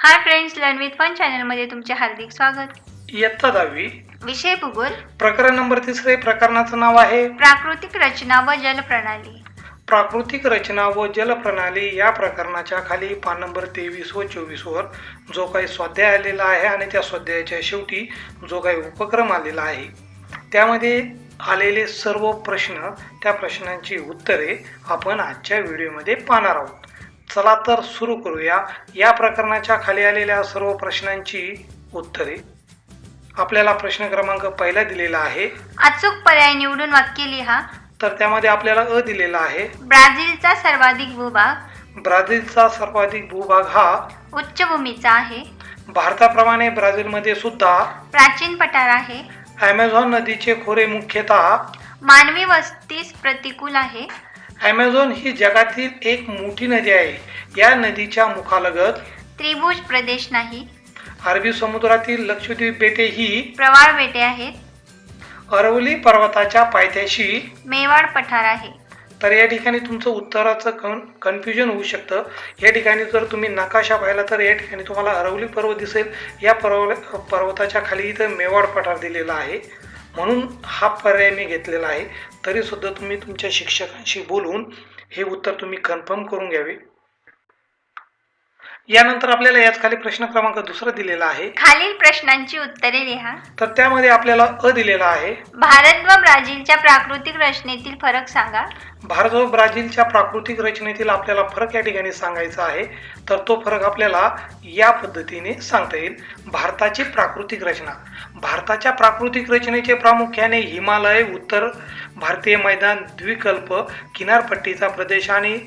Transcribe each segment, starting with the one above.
Hi friends learn with fun चॅनलमध्ये तुमचे हार्दिक स्वागत. इयत्ता दहावी. विषय भूगोल. प्रकरण नंबर तिसरे प्रकरणाचं नाव आहे. प्राकृतिक रचना व जलप्रणाली प्राकृतिक रचना व जलप्रणाली या प्रकरणाच्या खाली पान नंबर तेवीस व चोवीसवर जो काही स्वाध्याय आलेला आहे आणि त्या स्वाध्यायाच्या शेवटी जो काही उपक्रम आलेला आहे त्यामध्ये आलेले सर्व प्रश्न त्या प्रश्नांची उत्तरे आपण आजच्या व्हिडिओमध्ये पाहणार आहोत. चला तर सुरू करूया. या प्रकरणाच्या खाली आलेल्या सर्व प्रश्नांची उत्तरे. आपल्याला प्रश्न क्रमांक पहिला दिलेला आहे. अचूक पर्याय निवडून वाक्य लिहा. तर त्यामध्ये आपल्याला अ दिलेला आहे. ब्राझीलचा सर्वाधिक भूभाग. ब्राझीलचा सर्वाधिक भूभाग हा उच्चभूमीचा आहे. भारताप्रमाणे ब्राझीलमध्ये सुद्धा प्राचीन पठार आहे. ॲमेझॉन नदीचे खोरे मुख्यतः मानवी वस्तीस प्रतिकूल आहे. ॲमेझॉन ही जगातील एक मोठी नदी आहे. या नदीच्या मुखालगत त्रिभुज प्रदेश नाही. अरबी समुद्रातील लक्षद्वीप बेटे ही प्रवाळ बेटे आहेत. अरवली पर्वताच्या पायथ्याशी मेवाड पठार आहे. तर या ठिकाणी तुमचं उत्तराचं कन कन्फ्युजन होऊ शकतं. या ठिकाणी जर तुम्ही नकाशा पाहिला तर या ठिकाणी तुम्हाला अरवली पर्वत दिसेल. या पर्व पर्वताच्या खाली इथं मेवाड पठार दिलेला आहे. म्हणून हा पर्याय मी घेतलेला आहे. तरीसुद्धा तुम्ही तुमच्या शिक्षकांशी बोलून हे उत्तर तुम्ही कन्फर्म करून घ्यावे. यानंतर आपल्याला याच खाली प्रश्न क्रमांक दुसरा दिलेला आहे. खालील प्रश्नांची उत्तरे लिहा. तर त्यामध्ये आपल्याला अ दिलेला आहे. भारत व ब्राझीलच्या प्राकृतिक रचनेतील फरक सांगा. भारत व ब्राझीलच्या प्राकृतिक रचनेतील आपल्याला फरक या ठिकाणी सांगायचा आहे. तर तो फरक आपल्याला या पद्धतीने सांगता येईल. भारताची प्राकृतिक रचना. भारताच्या प्राकृतिक रचनेचे प्रामुख्याने हिमालय उत्तर भारतीय मैदान द्विकल्प किनारपट्टीचा प्रदेश आणि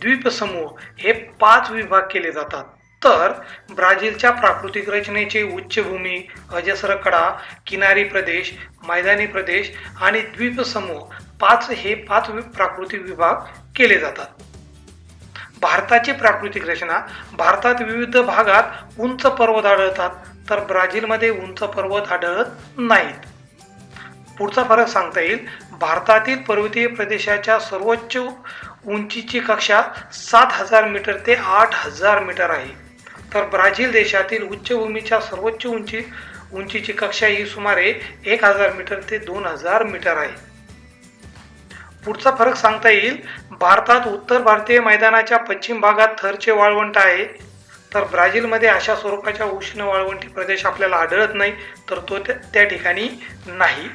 द्वीपसमूह हे पाच विभाग केले जातात. तर ब्राझीलच्या प्राकृतिक रचनेचे उच्चभूमी अजस्र कडा किनारी प्रदेश मैदानी प्रदेश आणि द्वीपसमूह पाच हे पाच प्राकृतिक विभाग केले जातात. भारताची प्राकृतिक रचना भारतात विविध भागात उंच पर्वत आढळतात तर ब्राझीलमध्ये उंच पर्वत आढळत नाहीत. पुढचा फरक सांगता येईल भारतातील पर्वतीय प्रदेशाच्या सर्वोच्च उंचीची कक्षा सात हजार मीटर ते आठ हजार मीटर आहे. तर ब्राझील देशातील उच्चभूमीच्या सर्वोच्च उंची उंचीची कक्षा ही सुमारे एक हजार मीटर ते दोन हजार मीटर आहे. पुढचा फरक सांगता येईल भारतात उत्तर भारतीय मैदानाच्या पश्चिम भागात थरचे वाळवंट आहे. तर ब्राझीलमध्ये अशा स्वरूपाच्या उष्ण वाळवंटी प्रदेश आपल्याला आढळत नाही तर तो त्या ठिकाणी नाही.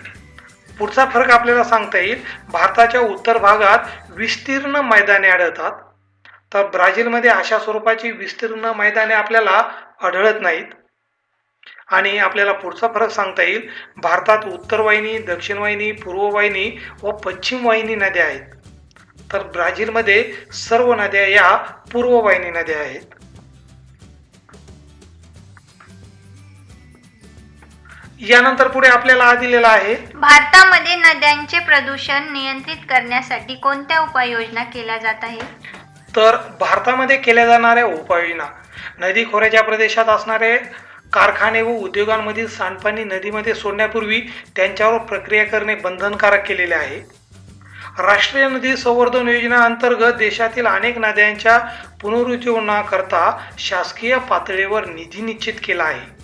पुढचा फरक आपल्याला सांगता येईल. भारताच्या उत्तर भागात विस्तीर्ण मैदाने आढळतात. तर ब्राझीलमध्ये अशा स्वरूपाची विस्तीर्ण मैदाने आपल्याला आढळत नाहीत. आणि आपल्याला पुढचा फरक सांगता येईल. भारतात उत्तर वाहिनी दक्षिण वाहिनी पूर्व वाहिनी व पश्चिम वाहिनी नद्या आहेत. तर ब्राझीलमध्ये सर्व नद्या या पूर्व वाहिनी नद्या आहेत. यानंतर पुढे आपल्याला हा दिलेला आहे. भारतामध्ये नद्यांचे प्रदूषण नियंत्रित करण्यासाठी कोणत्या उपाययोजना केल्या जात आहेत? तर भारतामध्ये केल्या जाणाऱ्या उपाययोजना नदी खोऱ्याच्या प्रदेशात असणारे कारखाने व उद्योगांमधील सांडपाणी नदीमध्ये सोडण्यापूर्वी त्यांच्यावर प्रक्रिया करणे बंधनकारक केलेले आहे. राष्ट्रीय नदी संवर्धन योजना अंतर्गत देशातील अनेक नद्यांच्या पुनरुज्जीवनाकरता शासकीय पातळीवर निधी निश्चित केला आहे.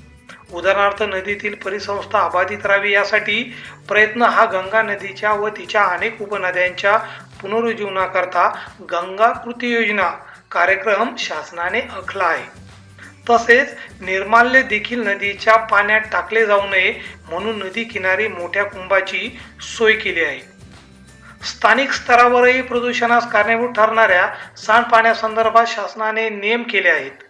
उदाहरणार्थ नदीतील परिसंस्था अबाधित राहावी यासाठी प्रयत्न हा गंगा नदीच्या व तिच्या अनेक उपनद्यांच्या पुनरुज्जीवनाकरता गंगा कृती योजना कार्यक्रम शासनाने आखला आहे. तसेच निर्माल्य देखील नदीच्या पाण्यात टाकले जाऊ नये म्हणून नदी किनारी मोठ्या कुंभाची सोय केली आहे. स्थानिक स्तरावरही प्रदूषणास कारणीभूत ठरणाऱ्या सांडपाण्यासंदर्भात शासनाने नियम केले आहेत.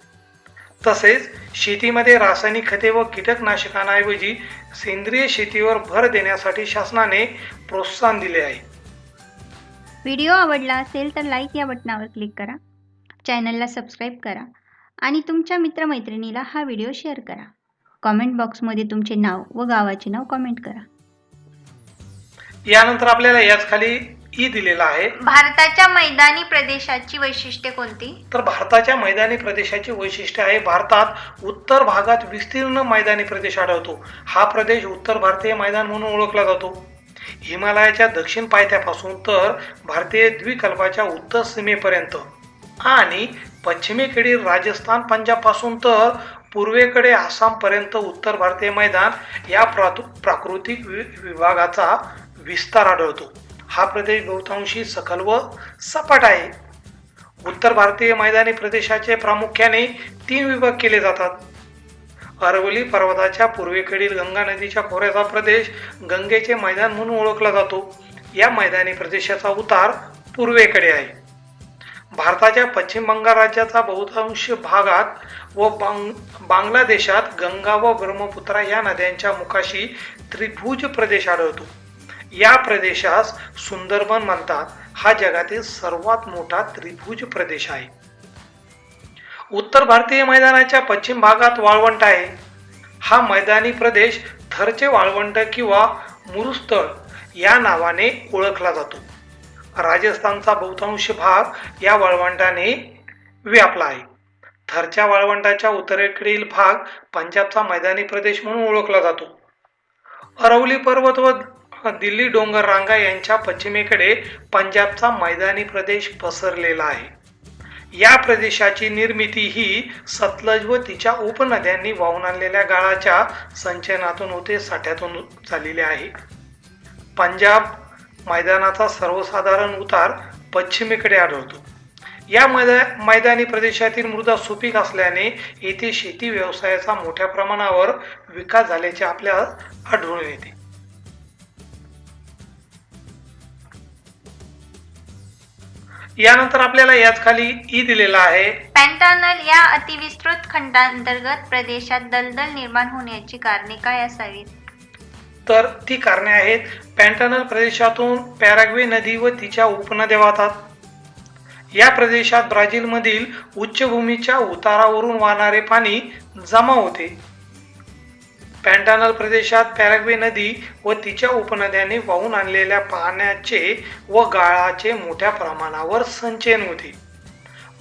तसेच शेतीमध्ये रासायनिक खते व कीटकनाशकांऐवजी सेंद्रिय शेतीवर भर देण्यासाठी शासनाने प्रोत्साहन दिले आहे. व्हिडिओ आवडला असेल तर लाईक या बटनावर क्लिक करा. चॅनलला सबस्क्राईब करा आणि तुमच्या मित्रमैत्रिणीला हा व्हिडिओ शेअर करा. कॉमेंट बॉक्समध्ये तुमचे नाव व गावाचे नाव कॉमेंट करा. यानंतर आपल्याला याच खाली ई दिलेला आहे. भारताच्या मैदानी प्रदेशाची वैशिष्ट्ये कोणती? तर भारताच्या मैदानी प्रदेशाची वैशिष्ट्य आहे भारतात उत्तर भागात विस्तीर्ण मैदानी प्रदेश आढळतो. हा प्रदेश उत्तर भारतीय मैदान म्हणून ओळखला जातो. हिमालयाच्या दक्षिण पायथ्यापासून तर भारतीय द्विकल्पाच्या उत्तर सीमेपर्यंत. आणि पश्चिमेकडील राजस्थान पंजाबपासून तर पूर्वेकडे आसामपर्यंत उत्तर भारतीय मैदान या प्रातु प्राकृतिक विभागाचा विस्तार आढळतो. हा प्रदेश बहुतांशी सखल व सपाट आहे. उत्तर भारतीय मैदानी प्रदेशाचे प्रामुख्याने तीन विभाग केले जातात. अरवली पर्वताच्या पूर्वेकडील गंगा नदीच्या खोऱ्याचा प्रदेश गंगेचे मैदान म्हणून ओळखला जातो. या मैदानी प्रदेशाचा उतार पूर्वेकडे आहे. भारताच्या पश्चिम बंगाल राज्याचा बहुतांश भागात व बांग बांगलादेशात गंगा व ब्रह्मपुत्रा या नद्यांच्या मुखाशी त्रिभुज प्रदेश आढळतो. या प्रदेशास सुंदरबन म्हणतात. हा जगातील सर्वात मोठा त्रिभुज प्रदेश आहे. उत्तर भारतीय मैदानाच्या पश्चिम भागात वाळवंट आहे. हा मैदानी प्रदेश थरचे वाळवंट किंवा मुरुस्थळ या नावाने ओळखला जातो. राजस्थानचा बहुतांश भाग या वाळवंटाने व्यापला आहे. थरच्या वाळवंटाच्या उत्तरेकडील भाग पंजाबचा मैदानी प्रदेश म्हणून ओळखला जातो. अरवली पर्वत व दिल्ली डोंगर रांगा यांच्या पश्चिमेकडे पंजाबचा मैदानी प्रदेश पसरलेला आहे. या प्रदेशाची निर्मिती ही सतलज व तिच्या उपनद्यांनी वाहून आणलेल्या गाळाच्या संचयनातून होते साठ्यातून झालेले आहे. पंजाब मैदानाचा सर्वसाधारण उतार पश्चिमेकडे आढळतो. या मैदा मैदानी प्रदेशातील मृदा सुपीक असल्याने येथे शेती व्यवसायाचा मोठ्या प्रमाणावर विकास झाल्याचे आपल्याला आढळून येते. यानंतर आपल्याला याच खाली ई दिलेला आहे. पॅन्टानल या अतिविस्तृत खंडांतर्गत प्रदेशात दलदल निर्माण होण्याची कारणे काय असावीत? तर ती कारणे आहेत पॅन्टानल प्रदेशातून पॅराग्वे नदी व तिच्या उपनद्या वाहतात या प्रदेशात ब्राझीलमधील उच्चभूमीच्या उतारावरून वाहणारे पाणी जमा होते. पॅन्टानल प्रदेशात पॅराग्वे नदी व तिच्या उपनद्यांनी वाहून आणलेल्या पाण्याचे व गाळाचे मोठ्या प्रमाणावर संचयन होते.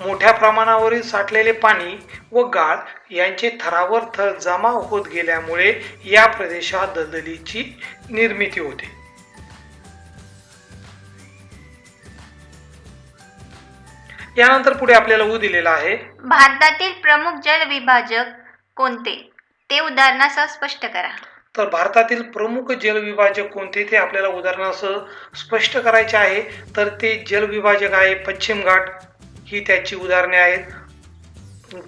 मोठ्या प्रमाणावरील साठलेले पाणी व गाळ यांचे थरावर थर जमा होत गेल्यामुळे या प्रदेशात दलदलीची निर्मिती होते. यानंतर पुढे आपल्याला ऊ दिलेला आहे. भारतातील प्रमुख जल विभाजक कोणते? ते उदाहरणासह स्पष्ट करा. तर भारतातील प्रमुख जलविभाजक कोणते? ते आपल्याला उदाहरणासह स्पष्ट करायचे आहे. तर ते जलविभाजक आहे पश्चिम घाट. ही त्याची उदाहरणे आहेत.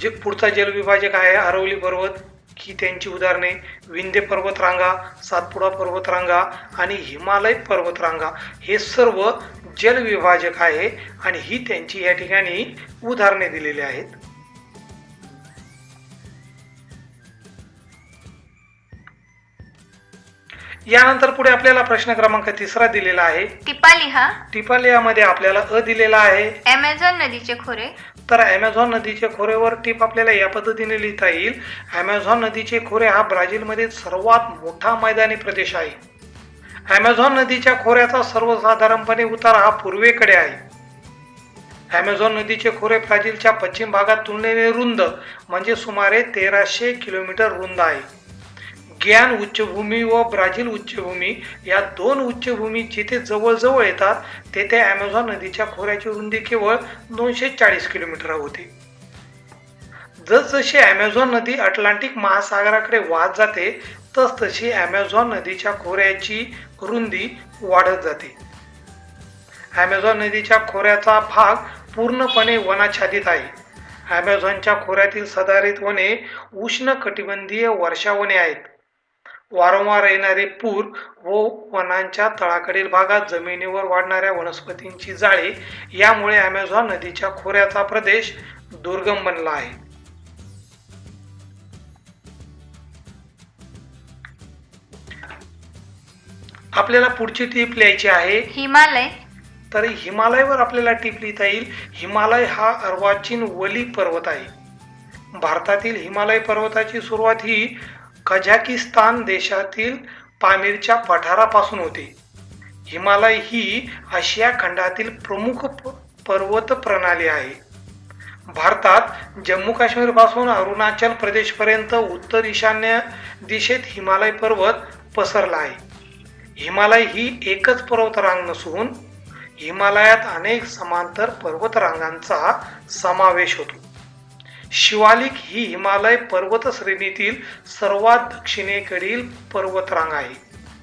जे पुढचा जलविभाजक आहे अरवली पर्वत. ही त्यांची उदाहरणे. विंध्य पर्वतरांगा सातपुडा पर्वतरांगा आणि हिमालय पर्वतरांगा. हे सर्व जलविभाजक आहे आणि ही त्यांची या ठिकाणी उदाहरणे दिलेली आहेत. यानंतर पुढे आपल्याला प्रश्न क्रमांक तिसरा दिलेला आहे. टिपा लिहा टिपालियामध्ये आपल्याला अ दिलेला आहे. ॲमेझॉन नदीचे खोरे. तर ॲमेझॉन नदीच्या खोऱ्यावर टीप आपल्याला या पद्धतीने लिहिता येईल. ॲमेझॉन नदीचे खोरे हा ब्राझीलमधील सर्वात मोठा मैदानी प्रदेश आहे. ॲमेझॉन नदीच्या खोऱ्याचा सर्वसाधारणपणे उतार हा पूर्वेकडे आहे. ॲमेझॉन नदीचे खोरे ब्राझीलच्या पश्चिम भागात तुलनेने रुंद म्हणजे सुमारे तेराशे किलोमीटर रुंद आहे. ग्यान उच्चभूमी व ब्राझील उच्चभूमी या दोन उच्चभूमी जिथे जवळजवळ येतात तेथे ॲमेझॉन नदीच्या खोऱ्याची रुंदी केवळ दोनशे चाळीस किलोमीटर होती. जसजशी ॲमेझॉन नदी अटलांटिक महासागराकडे वाहत जाते तसतशी ॲमेझॉन नदीच्या खोऱ्याची रुंदी वाढत जाते. ॲमेझॉन नदीच्या खोऱ्याचा भाग पूर्णपणे वनाच्छादित आहे. ॲमेझॉनच्या खोऱ्यातील सदाहरित वने उष्ण कटिबंधीय वर्षावने आहेत. वारंवार येणारे पूर व वनांच्या तळाकडील भागात जमिनीवर वाढणाऱ्या वनस्पतींची जाळी यामुळे ॲमेझॉन नदीच्या खोऱ्याचा प्रदेश दुर्गम बनला आहे. आपल्याला पुढची टीप लिहायची आहे. हिमालय. तर हिमालयावर आपल्याला टीप लिहिता येईल. हिमालय हा अर्वाचीन वली पर्वत आहे. भारतातील हिमालय पर्वताची सुरुवात ही कझाकिस्तान देशातील पामीरच्या पठारापासून होते. हिमालय ही आशिया खंडातील प्रमुख प- पर्वत प्रणाली आहे. भारतात जम्मू काश्मीरपासून अरुणाचल प्रदेशपर्यंत उत्तर ईशान्य दिशेत हिमालय पर्वत पसरला आहे. हिमालय ही एकच पर्वतरांग नसून हिमालयात अनेक समांतर पर्वतरांगांचा समावेश होतो. शिवालिक ही हिमालय पर्वत श्रेणीतील सर्वात दक्षिणेकडील पर्वतरांग आहे.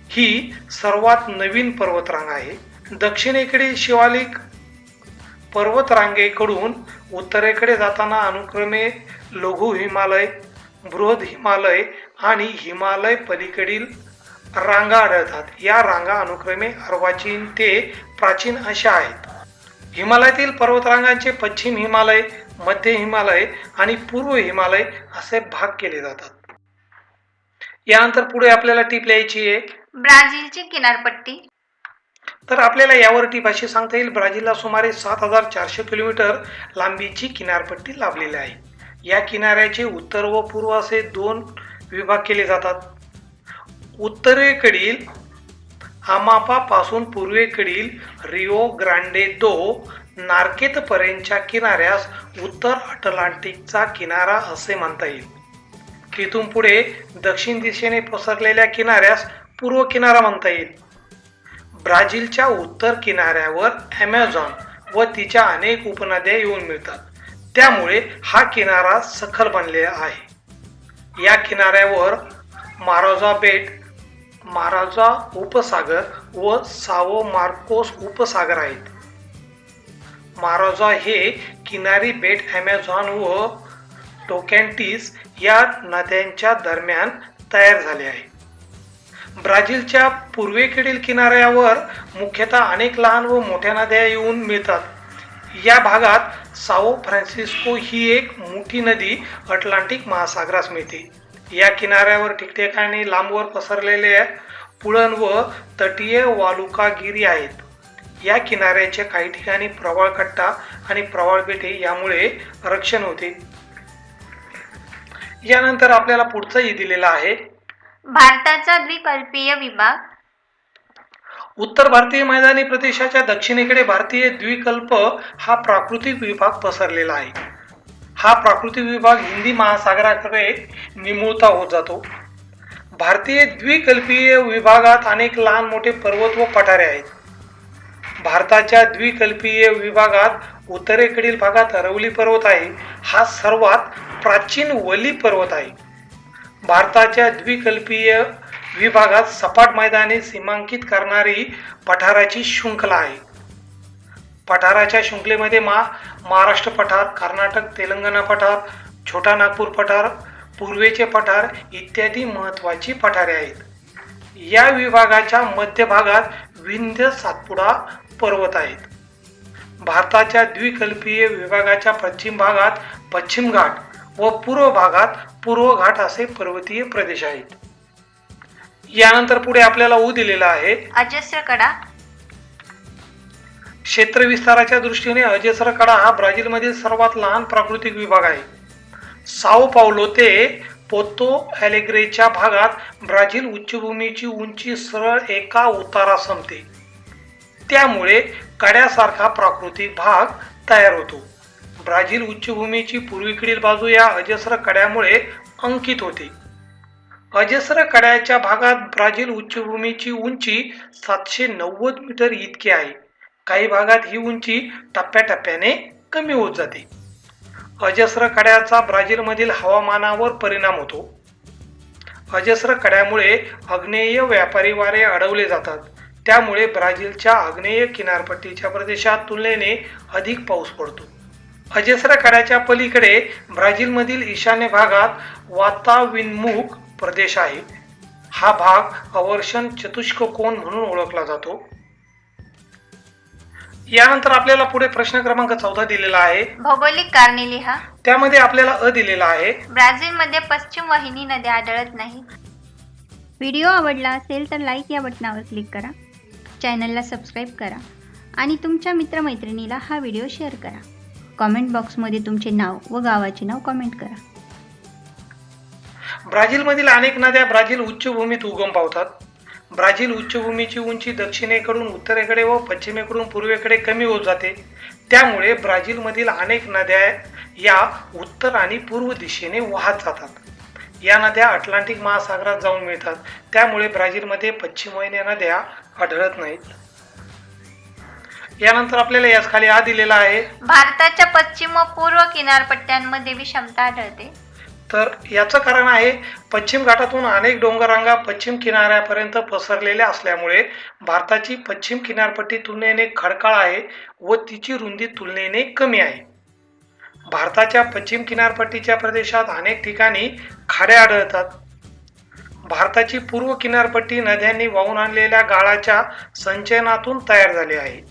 ही सर्वात नवीन पर्वतरांग आहे. दक्षिणेकडील शिवालिक पर्वतरांगेकडून उत्तरेकडे जाताना अनुक्रमे लघु हिमालय बृहद हिमालय आणि हिमालय पलीकडील रांगा आढळतात. या रांगा अनुक्रमे अर्वाचीन ते प्राचीन अशा आहेत. हिमालयातील पर्वतरांगांचे पश्चिम हिमालय मध्य हिमालय आणि पूर्व हिमालय असे भाग केले जातात. यानंतर पुढे आपल्याला टीप लिहायची आहे. ब्राझीलची किनारपट्टी. तर आपल्याला यावर टीप अशी सांगता येईल ब्राझीलला सुमारे सात हजार चारशे किलोमीटर लांबीची किनारपट्टी लाभलेली आहे. या किनाऱ्याचे उत्तर व पूर्व असे दोन विभाग केले जातात. उत्तरेकडील आमापा पासून पूर्वेकडील रिओ ग्रांडे दो नार्केतपर्यंतच्या किनाऱ्यास उत्तर अटलांटिकचा किनारा असे म्हणता येईल. तिथून पुढे दक्षिण दिशेने पसरलेल्या किनाऱ्यास पूर्व किनारा म्हणता येईल. ब्राझीलच्या उत्तर किनाऱ्यावर ॲमेझॉन व तिच्या अनेक उपनद्या येऊन मिळतात. त्यामुळे हा किनारा सखल बनलेला आहे. या किनाऱ्यावर मारोजा बेट माराजा उपसागर व सावो मार्कोस उपसागर आहेत. मारोजा हे किनारी बेट ॲमेझॉन व टोकॅन्टीस या नद्यांच्या दरम्यान तयार झाले आहे. ब्राझीलच्या पूर्वेकडील किनाऱ्यावर मुख्यतः अनेक लहान व मोठ्या नद्या येऊन मिळतात. या भागात साओ फ्रान्सिस्को ही एक मोठी नदी अटलांटिक महासागरास मिळते. या किनाऱ्यावर ठिकठिकाणी लांबवर पसरलेले पुळण व तटीय वालुकागिरी आहेत. या किनाऱ्याच्या काही ठिकाणी प्रवाळ कट्टा आणि प्रवाळ बेटे यामुळे रक्षण होते. यानंतर आपल्याला पुढचंही दिलेलं आहे. भारताचा द्विकल्पीय विभाग. उत्तर भारतीय मैदानी प्रदेशाच्या दक्षिणेकडे भारतीय द्विकल्प हा प्राकृतिक विभाग पसरलेला आहे. हा प्राकृतिक विभाग हिंदी महासागराकडे निमुळता होत जातो. भारतीय द्विकल्पीय विभागात अनेक लहान मोठे पर्वत व पठारे आहेत. भारताच्या द्विकल्पीय विभागात उत्तरेकडील भागात अरवली पर्वत आहे. हा सर्वात प्राचीन वली पर्वत आहे. भारताच्या द्विकल्पीय विभागात सपाट मैदाने सीमांकित करणारी पठाराची शृंखला आहे. पठाराच्या शृंखलेमध्ये मा महाराष्ट्र पठार कर्नाटक तेलंगणा पठार छोटा नागपूर पठार पूर्वेचे पठार इत्यादी महत्त्वाची पठारे आहेत. या विभागाच्या मध्यभागात विंध्य सातपुडा पर्वत आहेत. भारताच्या द्विकल्पीय विभागाच्या पश्चिम भागात पश्चिम घाट व पूर्व भागात पूर्व घाट असे पर्वतीय प्रदेश आहेत. यानंतर पुढे आपल्याला ऊ दिलेला आहे. अजस्र कडा क्षेत्र विस्ताराच्या दृष्टीने अजस्र कडा हा ब्राझीलमधील सर्वात लहान प्राकृतिक विभाग आहे. साओ पावलो ते पोतो ॲलेग्रेच्या भागात ब्राझील उच्चभूमीची उंची सरळ एका उतारा संपते त्यामुळे कड्यासारखा प्राकृतिक भाग तयार होतो. ब्राझील उच्चभूमीची पूर्वीकडील बाजू या अजस्र कड्यामुळे अंकित होते. अजस्र कड्याच्या भागात ब्राझील उच्चभूमीची उंची सातशे नव्वद मीटर इतकी आहे. काही भागात ही उंची टप्प्याटप्प्याने कमी होत जाते. अजस्र कड्याचा ब्राझीलमधील हवामानावर परिणाम होतो. अजस्र कड्यामुळे आग्नेय व्यापारी वारे अडवले जातात. त्यामुळे ब्राझीलच्या आग्नेय किनारपट्टीच्या प्रदेशात तुलनेने अधिक पाऊस पडतो. अजस्र कड्याच्या पलीकडे ब्राझीलमधील ईशान्य भागात वाताविन्मुख प्रदेश आहे. हा भाग अवर्षण चतुष्क कोण म्हणून ओळखला जातो. यानंतर आपल्याला पुढे प्रश्न क्रमांक चौदा दिलेला आहे. भौगोलिक कारणे लिहा. त्यामध्ये आपल्याला अ दिलेला आहे. ब्राझीलमध्ये पश्चिम वाहिनी नद्या आढळत नाहीत. व्हिडिओ आवडला असेल तर लाईक या बटनावर क्लिक करा. चॅनलला सबस्क्राईब करा आणि तुमच्या मित्रमैत्रिणीला हा व्हिडिओ शेअर करा. कॉमेंट बॉक्समध्ये तुमचे नाव व गावाचे नाव कॉमेंट करा. ब्राझीलमधील अनेक नद्या ब्राझील उच्चभूमीत उगम पावतात. ब्राझील उच्चभूमीची उंची दक्षिणेकडून उत्तरेकडे व पश्चिमेकडून पूर्वेकडे कमी होत जाते. त्यामुळे ब्राझीलमधील अनेक नद्या या उत्तर आणि पूर्व दिशेने वाहत जातात. या नद्या अटलांटिक महासागरात जाऊन मिळतात. त्यामुळे ब्राझीलमध्ये पश्चिमवाहिन्या नद्या आढळत नाहीत. यानंतर आपल्याला याच खाली आ दिलेला आहे. भारताच्या पश्चिम व पूर्व किनारपट्ट्यांमध्ये विषमता आढळते. तर याचं कारण आहे पश्चिम घाटातून अनेक डोंगररांगा पश्चिम किनाऱ्यापर्यंत पसरलेल्या असल्यामुळे भारताची पश्चिम किनारपट्टी तुलनेने खडकाळ आहे व तिची रुंदी तुलनेने कमी आहे. भारताच्या पश्चिम किनारपट्टीच्या प्रदेशात अनेक ठिकाणी खाड्या आढळतात. भारताची पूर्व किनारपट्टी नद्यांनी वाहून आणलेल्या गाळाच्या संचयनातून तयार झाली आहे.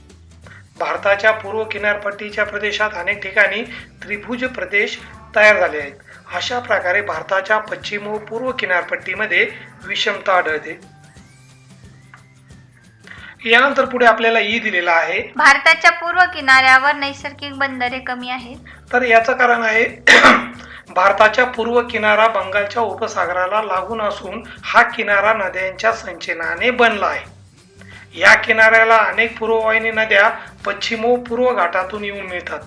भारताच्या पूर्व किनारपट्टीच्या प्रदेशात अनेक ठिकाणी त्रिभुज प्रदेश तयार झाले आहेत. अशा प्रकारे भारताच्या पश्चिम व पूर्व किनारपट्टीमध्ये विषमता आढळते. यानंतर पुढे आपल्याला ई दिलेला आहे. भारताच्या पूर्व किनाऱ्यावर नैसर्गिक बंदरे कमी आहेत. तर याचं कारण आहे भारताच्या पूर्व किनारा बंगालच्या उपसागराला लागून असून हा किनारा नद्यांच्या संचयनाने बनला आहे. या किनाऱ्याला अनेक पूर्ववाहिनी नद्या पश्चिम पूर्व घाटातून येऊन मिळतात.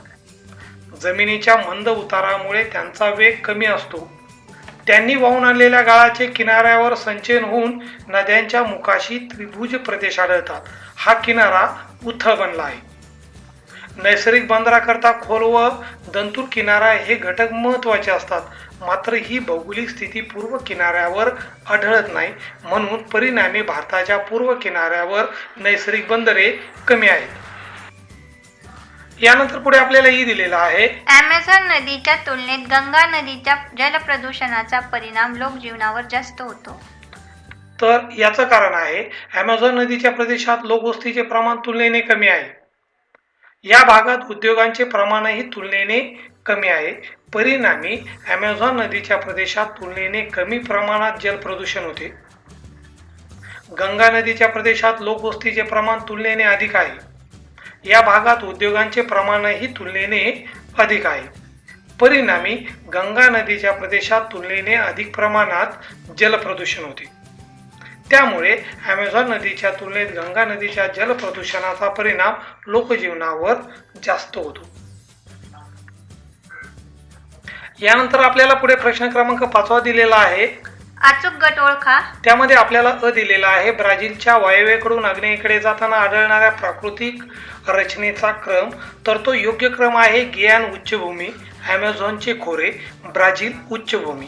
जमिनीच्या मंद उतारामुळे त्यांचा वेग कमी असतो. त्यांनी वाहून आणलेल्या गाळाचे किनाऱ्यावर संचयन होऊन नद्यांच्या मुखाशी त्रिभुज प्रदेश आढळतात. हा किनारा उथळ बनला आहे. नैसर्गिक बंदराकरता खोल व दंतूर किनारा हे घटक महत्त्वाचे असतात. मात्र ही भौगोलिक स्थिती पूर्व किनाऱ्यावर आढळत नाही. म्हणून परिणामी भारताच्या पूर्व किनाऱ्यावर नैसर्गिक बंदरे कमी आहेत. यानंतर पुढे आपल्याला ई दिलेला आहे. ॲमेझॉन नदीच्या तुलनेत गंगा नदीच्या जलप्रदूषणाचा परिणाम लोकजीवनावर जास्त होतो. तर याचं कारण आहे ॲमेझॉन नदीच्या प्रदेशात लोकवस्तीचे प्रमाण तुलनेने कमी आहे. या भागात उद्योगांचे प्रमाणही तुलनेने कमी आहे. परिणामी ॲमेझॉन नदीच्या प्रदेशात तुलनेने कमी प्रमाणात जलप्रदूषण होते. गंगा नदीच्या प्रदेशात लोकवस्तीचे प्रमाण तुलनेने अधिक आहे. या भागात उद्योगांचे प्रमाणही तुलनेने अधिक आहे. परिणामी गंगा नदीच्या प्रदेशात तुलनेने अधिक प्रमाणात जलप्रदूषण होते. त्यामुळे ॲमेझॉन नदीच्या तुलनेत गंगा नदीच्या जलप्रदूषणाचा परिणाम लोकजीवनावर जास्त होतो. यानंतर आपल्याला पुढे प्रश्न क्रमांक पाचवा दिलेला आहे. अचूक गट ओळखा. त्यामध्ये आपल्याला अ दिलेला आहे. ब्राझीलच्या वायव्येकडून आग्नेयेकडे जाताना आढळणाऱ्या प्राकृतिक रचनेचा क्रम. तर तो योग्य क्रम आहे गियान उच्चभूमी ॲमेझॉनचे खोरे ब्राझील उच्चभूमी.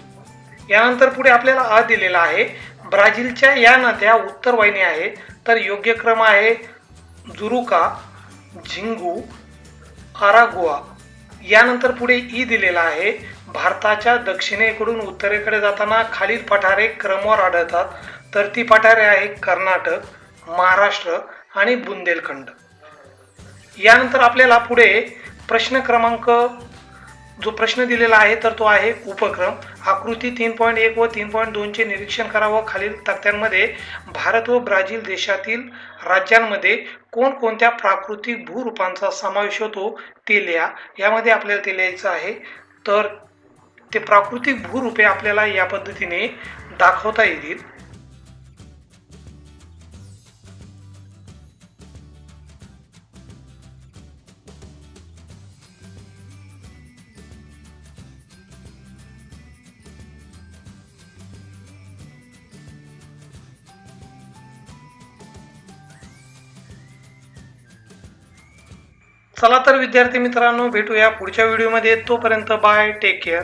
यानंतर पुढे आपल्याला अ दिलेला आहे. ब्राझीलच्या या नद्या उत्तर वाहिनी आहेत तर योग्य क्रम आहे जुरुका झिंगू आरागुआ यानंतर पुढे ई दिलेला आहे. भारताच्या दक्षिणेकडून उत्तरेकडे जाताना खालील पठारे क्रमवार आढळतात. तर ती पठारे आहे कर्नाटक महाराष्ट्र आणि बुंदेलखंड. यानंतर आपल्याला पुढे प्रश्न क्रमांक जो प्रश्न दिलेला आहे तर तो आहे उपक्रम. आकृती तीन पॉईंट एक व तीन पॉईंट दोनचे निरीक्षण करा व खालील तक्त्यांमध्ये भारत व ब्राझील देशातील राज्यांमध्ये कोणकोणत्या प्राकृतिक भूरूपांचा समावेश होतो ते लिहा. यामध्ये आपल्याला ते लिहायचं आहे. तर ते प्राकृतिक भूरूपे आपल्याला या पद्धतीने दाखवता येतील. चला तर विद्यार्थी मित्रांनो भेटूया पुढच्या व्हिडिओमध्ये तोपर्यंत बाय टेक केअर